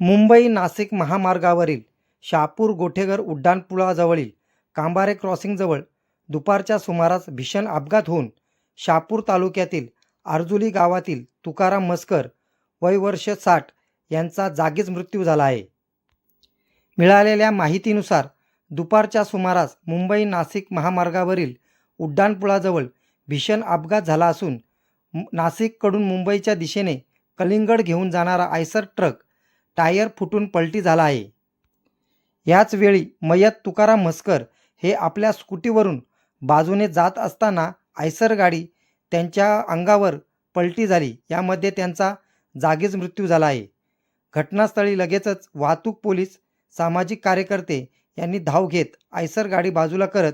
मुंबई नाशिक महामार्गावरील शहापूर गोठेघर उड्डाणपुलाजवळील कांबारे क्रॉसिंगजवळ दुपारच्या सुमारास भीषण अपघात होऊन शहापूर तालुक्यातील आरजुली गावातील तुकाराम मस्कर वय वर्ष साठ यांचा जागीच मृत्यू झाला आहे. मिळालेल्या माहितीनुसार दुपारच्या सुमारास मुंबई नाशिक महामार्गावरील उड्डाणपुलाजवळ भीषण अपघात झाला असून नाशिककडून मुंबईच्या दिशेने कलिंगड घेऊन जाणारा आयसर ट्रक टायर फुटून पलटी झाला आहे. याच वेळी मयत तुकाराम म्हस्कर हे आपल्या स्कूटीवरून बाजूने जात असताना आयसर गाडी त्यांच्या अंगावर पलटी झाली. यामध्ये त्यांचा जागीच मृत्यू झाला आहे. घटनास्थळी लगेचच वाहतूक पोलीस सामाजिक कार्यकर्ते यांनी धाव घेत आयसर गाडी बाजूला करत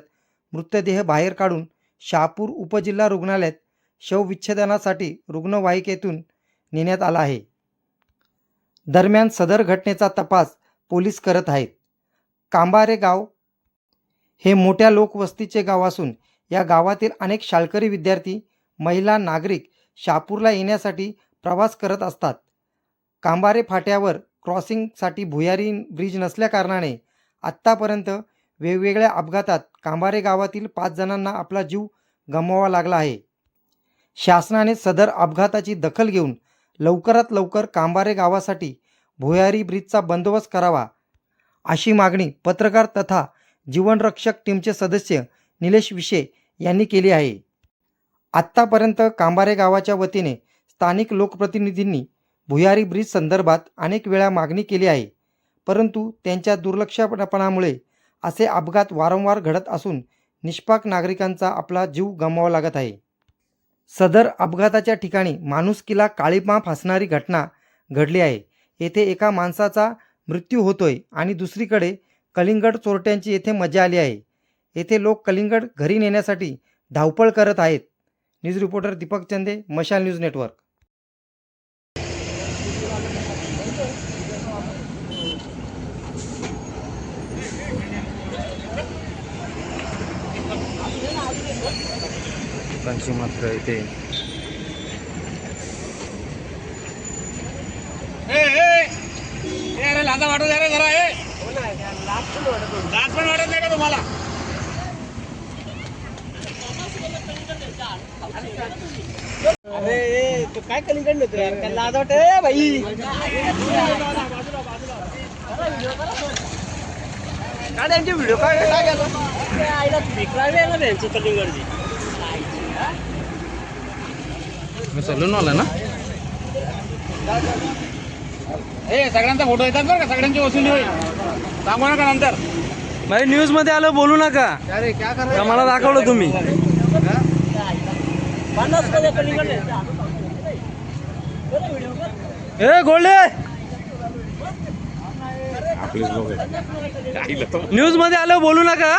मृतदेह बाहेर काढून शहापूर उपजिल्हा रुग्णालयात शवविच्छेदनासाठी रुग्णवाहिकेतून नेण्यात आला आहे. दरम्यान सदर घटनेचा तपास पोलीस करत आहेत. कांबारे गाव हे मोठ्या लोकवस्तीचे गाव असून या गावातील अनेक शाळकरी विद्यार्थी महिला नागरिक शापूरला येण्यासाठी प्रवास करत असतात. कांबारे फाट्यावर क्रॉसिंगसाठी भुयारी ब्रिज नसल्याकारणाने आत्तापर्यंत वेगवेगळ्या अपघातात कांबारे गावातील पाच जणांना आपला जीव गमवावा लागला आहे. शासनाने सदर अपघाताची दखल घेऊन लवकरात लवकर कांबारे गावासाठी भुयारी ब्रिजचा बंदोबस्त करावा अशी मागणी पत्रकार तथा जीवनरक्षक टीमचे सदस्य निलेश विशे यांनी केली आहे. आत्तापर्यंत कांबारे गावाच्या वतीने स्थानिक लोकप्रतिनिधींनी भुयारी ब्रिज संदर्भात अनेक वेळा मागणी केली आहे परंतु त्यांच्या दुर्लक्षपणामुळे असे अपघात वारंवार घडत असून निष्पाक नागरिकांचा आपला जीव गमवावा लागत आहे. सदर अपघाताच्या ठिकाणी माणुसकीला काळीमा फासणारी घटना घडली आहे. येथे एका माणसाचा मृत्यू होतोय आणि दुसरीकडे कलिंगड चोरट्यांची येथे मजा आली आहे. येथे लोक कलिंगड घरी नेण्यासाठी धावपळ करत आहेत. न्यूज रिपोर्टर दीपक चंदे मशाल न्यूज नेटवर्क. मात्र इथे ए, ए, लाजा वाटत आहे रे जरा ए. लाज पण वाटत नाही का तुम्हाला? अरे ए, तो काय कलिंगड नव्हतं यार? काय लाज वाटत? ए भाई काय त्यांचे व्हिडिओ काय काय गेला आईला विकरावे ना त्यांची कलिंगडची मी चालून आला ना? ए सगळ्यांचा फोटो येतात बरं का? सगळ्यांची वसुली होईल. सांगू नका नंतर. भाई न्यूजमध्ये आलं बोलू नका. का मला दाखवलं तुम्ही. ए गोल्डे! न्यूजमध्ये आलं बोलू नका.